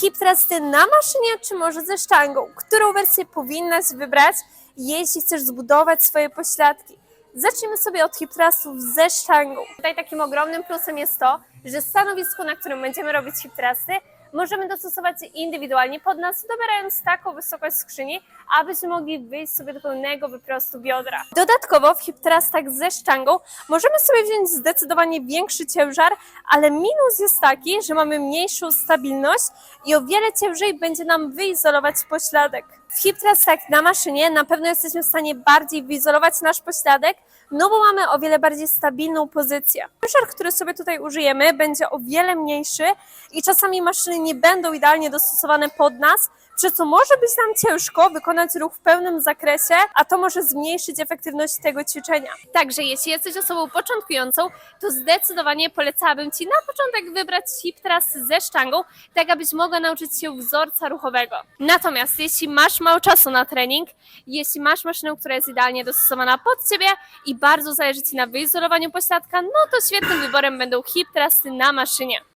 Hip thrusty na maszynie, czy może ze sztangą? Którą wersję powinnaś wybrać, jeśli chcesz zbudować swoje pośladki? Zacznijmy sobie od hip thrustów ze sztangą. Tutaj takim ogromnym plusem jest to, że stanowisko, na którym będziemy robić hip thrusty, możemy dostosować indywidualnie pod nas, dobierając taką wysokość skrzyni, abyśmy mogli wyjść sobie do pełnego wyprostu biodra. Dodatkowo w hip thrustach ze sztangą możemy sobie wziąć zdecydowanie większy ciężar, ale minus jest taki, że mamy mniejszą stabilność i o wiele ciężej będzie nam wyizolować pośladek. W hip thrustach na maszynie na pewno jesteśmy w stanie bardziej wyizolować nasz pośladek, no bo mamy o wiele bardziej stabilną pozycję. Ciężar, który sobie tutaj użyjemy, będzie o wiele mniejszy i czasami maszyny nie będą idealnie dostosowane pod nas, przez co może być nam ciężko wykonać ruch w pełnym zakresie, a to może zmniejszyć efektywność tego ćwiczenia. Także jeśli jesteś osobą początkującą, to zdecydowanie polecałabym Ci na początek wybrać hip thrust ze sztangą, tak abyś mogła nauczyć się wzorca ruchowego. Natomiast jeśli masz mało czasu na trening, jeśli masz maszynę, która jest idealnie dostosowana pod Ciebie i bardzo zależy Ci na wyizolowaniu pośladka, no to świetnym wyborem będą hip thrusty na maszynie.